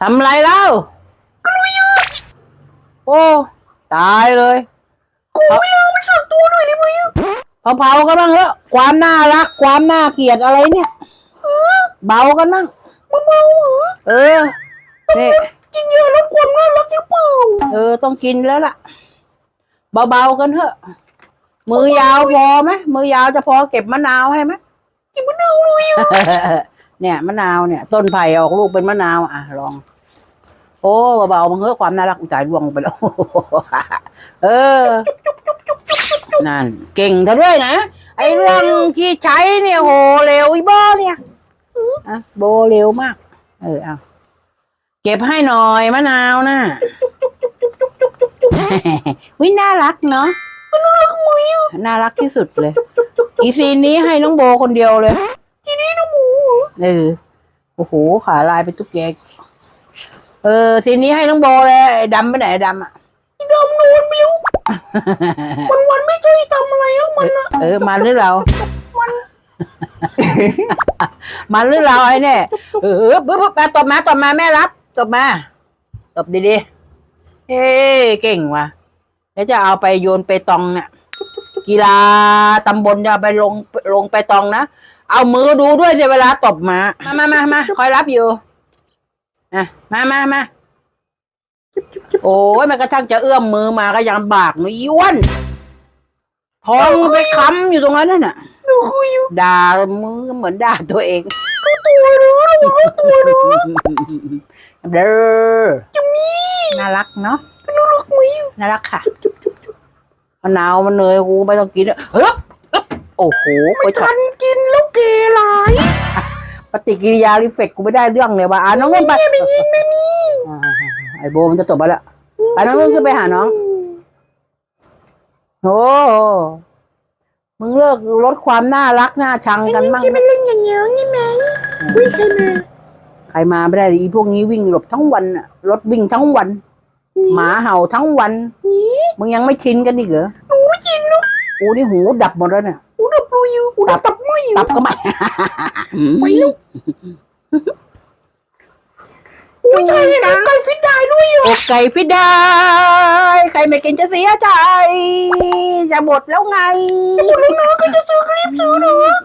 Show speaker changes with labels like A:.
A: ทำไรเล่าโอ้ ตายเลย
B: กูเวลามันสั่นตัวหน่อยได้ไหมอะ
A: เผาๆกันบ้างเถอะความน่ารัก ความน่าเกลียดอะไรเนี่ยเบากันบ้าง
B: เบาๆเหรอ
A: เออนี่
B: กินเยอะแล้วความน่ารักหรือเปล่า
A: เออ ต้องกินแล้วล่ะ เบาๆกันเถอะ มือยาวพอไหมมือยาวจะพอเก็บมะนาวให้ไหม
B: กินมะนาวเลยอะ
A: เนี่ยมะนาวเนี่ย ต้นไผ่ออกลูกเป็นมะนาวอะลอง โอ้เบาๆมันเฮ้อความน่ารักอุยตายร่วงไปแล้วเออนั่น เก่งเธอด้วยนะไอ้เรื่องที่ใช้เนี่ยโหเร็วอีโบเนี่ยอะโบเร็วมาก เออเอาเก็บให้หน่อยมะนาวนะวิน่ารักเนาะน่ารักที่สุดเลย อีซีนนี้ให้น้องโบคนเดียวเลย
B: เหรอ
A: เออโอ้โหขาลายเป็นตุ๊กแกเออทีนี้ให้น้องโบเลยไอ้ดำไปไหนไอ้ดำอะ
B: ไอ้ดำนอนไปแล้ววันวันๆไม่ใช่ทำอะไรแล้วมันอะ
A: เออมันหรือเรา มันหรือเราไอ้เนี่ยเออปึ๊บปึ๊บมาตบมาตบมาแม่รับตบมาตบดีๆเฮ้เก่งว่ะแล้วจะเอาไปโยนไปตองเนี่ยกีฬาตำบลจะเอาไปลงลงไปตองนะ เอามือดูด้วยสิเวลาตบมามามามามาคอยรับอยู่อะมามามาโอ้ยมันกระทั่งจะเอื้อมมือมาก็ยังบากหนูย้วนท้องไปค้ำอยู่ตรงนั้นน่ะ
B: หนูคุยอยู่
A: ด่ามือเหมือนด่าตัวเอง
B: ตัวเรือระวังตัวเรือ
A: เด้อ
B: จะมี
A: น่ารักเนาะ
B: ก็น่ารักไหมอะ
A: น่ารักค่ะมะนาวมันเนยกูไม่ต้องกินอะเฮ้ยโอ้โหไป
B: ไม่
A: ช็อ
B: ทั
A: ต
B: นกินแล้ว เกหลาย
A: ปฏิกิริยารีเฟกกูไม่ได้เรื่องเลยว่ะอะน้องนุ่นไป
B: ไม่ยินไม่มี
A: อ่าไอโบมันจะตบไปแล้วไปน้องนุ่นขึ้นไปหาน้องโอ้มึงเลิกลดความน่ารักน่าชังกันมั่ง
B: ที่มันเล่นอย่างเงี้ยนี่ไหมวิ่งใครมา
A: ใครมาไม่ได้เลยอีพวกนี้วิ่งหลบทั้งวันอะรถวิ่งทั้งวัน หมาเห่าทั้งวัน
B: นี่
A: มึงยังไม่ชินกันอีกเหรอ
B: หนูไม่กินลูก
A: กูนี่หูดับหมดแล้วเนี่ย
B: หูดับรูอยู่หูดับตับไม่อยู่
A: ตับก็ไม่
B: ไปลูกไม่ใช่นะไก่ฟิตได้ด้วยเหรอ
A: อกไก่ฟิดได้ ใครไม่กินจะเสียใจ จะหมดแล้วไง
B: หมดแล้วนะก็จะซื้อคลิปซื้อเนาะ